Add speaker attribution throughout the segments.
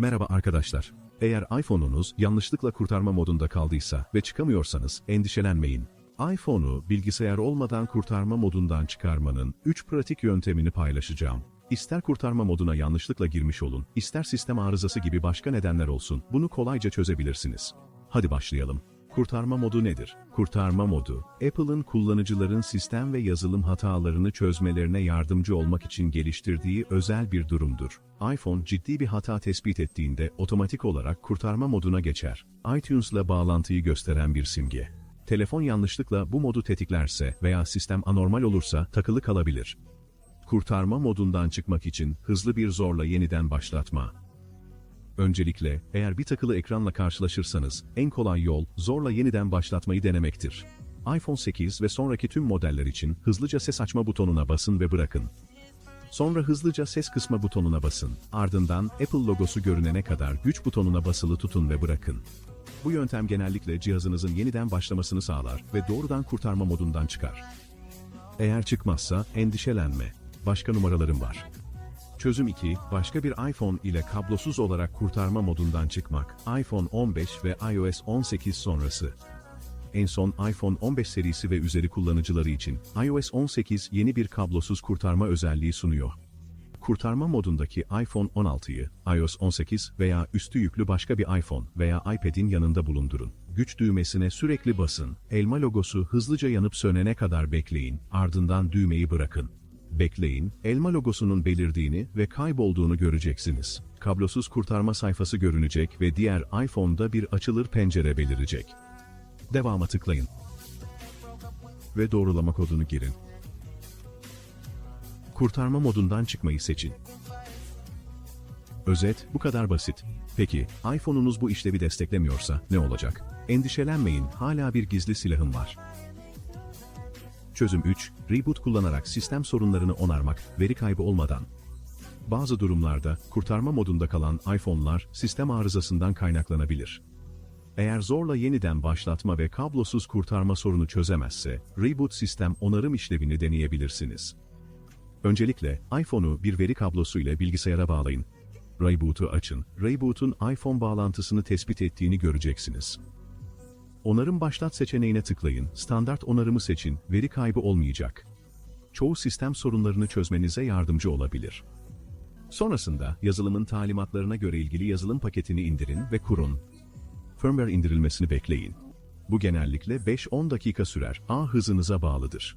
Speaker 1: Merhaba arkadaşlar. Eğer iPhone'unuz yanlışlıkla kurtarma modunda kaldıysa ve çıkamıyorsanız endişelenmeyin. iPhone'u bilgisayar olmadan kurtarma modundan çıkarmanın 3 pratik yöntemini paylaşacağım. İster kurtarma moduna yanlışlıkla girmiş olun, ister sistem arızası gibi başka nedenler olsun, bunu kolayca çözebilirsiniz. Hadi başlayalım. Kurtarma modu nedir? Kurtarma modu, Apple'ın kullanıcıların sistem ve yazılım hatalarını çözmelerine yardımcı olmak için geliştirdiği özel bir durumdur. iPhone ciddi bir hata tespit ettiğinde otomatik olarak kurtarma moduna geçer. iTunes'la bağlantıyı gösteren bir simge. Telefon yanlışlıkla bu modu tetiklerse veya sistem anormal olursa takılı kalabilir. Kurtarma modundan çıkmak için hızlı bir zorla yeniden başlatma. Öncelikle, eğer bir takılı ekranla karşılaşırsanız, en kolay yol, zorla yeniden başlatmayı denemektir. iPhone 8 ve sonraki tüm modeller için hızlıca ses açma butonuna basın ve bırakın. Sonra hızlıca ses kısma butonuna basın. Ardından Apple logosu görünene kadar güç butonuna basılı tutun ve bırakın. Bu yöntem genellikle cihazınızın yeniden başlamasını sağlar ve doğrudan kurtarma modundan çıkar. Eğer çıkmazsa endişelenme. Başka numaralarım var. Çözüm 2, başka bir iPhone ile kablosuz olarak kurtarma modundan çıkmak. iPhone 15 ve iOS 18 sonrası. En son iPhone 15 serisi ve üzeri kullanıcıları için iOS 18 yeni bir kablosuz kurtarma özelliği sunuyor. Kurtarma modundaki iPhone 16'yı iOS 18 veya üstü yüklü başka bir iPhone veya iPad'in yanında bulundurun. Güç düğmesine sürekli basın, elma logosu hızlıca yanıp sönene kadar bekleyin, ardından düğmeyi bırakın. Bekleyin, elma logosunun belirdiğini ve kaybolduğunu göreceksiniz. Kablosuz kurtarma sayfası görünecek ve diğer iPhone'da bir açılır pencere belirecek. Devama tıklayın. Ve doğrulama kodunu girin. Kurtarma modundan çıkmayı seçin. Özet, bu kadar basit. Peki, iPhone'unuz bu işlevi desteklemiyorsa ne olacak? Endişelenmeyin, hala bir gizli silahım var. Çözüm 3, reboot kullanarak sistem sorunlarını onarmak, veri kaybı olmadan. Bazı durumlarda, kurtarma modunda kalan iPhone'lar sistem arızasından kaynaklanabilir. Eğer zorla yeniden başlatma ve kablosuz kurtarma sorunu çözemezse, reboot sistem onarım işlevini deneyebilirsiniz. Öncelikle, iPhone'u bir veri kablosu ile bilgisayara bağlayın. Reboot'u açın. Reboot'un iPhone bağlantısını tespit ettiğini göreceksiniz. Onarım başlat seçeneğine tıklayın, standart onarımı seçin, veri kaybı olmayacak. Çoğu sistem sorunlarını çözmenize yardımcı olabilir. Sonrasında yazılımın talimatlarına göre ilgili yazılım paketini indirin ve kurun. Firmware indirilmesini bekleyin. Bu genellikle 5-10 dakika sürer, ağ hızınıza bağlıdır.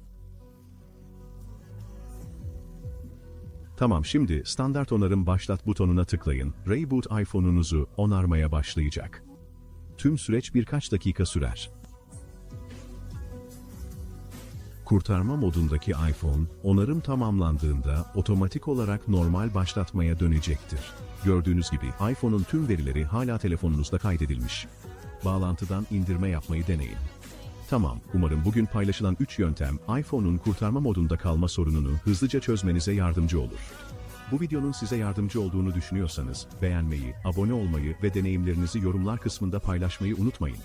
Speaker 1: Tamam şimdi standart onarım başlat butonuna tıklayın. Reboot iPhone'unuzu onarmaya başlayacak. Tüm süreç birkaç dakika sürer. Kurtarma modundaki iPhone, onarım tamamlandığında otomatik olarak normal başlatmaya dönecektir. Gördüğünüz gibi iPhone'un tüm verileri hala telefonunuzda kaydedilmiş. Bağlantıdan indirme yapmayı deneyin. Tamam, umarım bugün paylaşılan 3 yöntem iPhone'un kurtarma modunda kalma sorununu hızlıca çözmenize yardımcı olur. Bu videonun size yardımcı olduğunu düşünüyorsanız beğenmeyi, abone olmayı ve deneyimlerinizi yorumlar kısmında paylaşmayı unutmayın.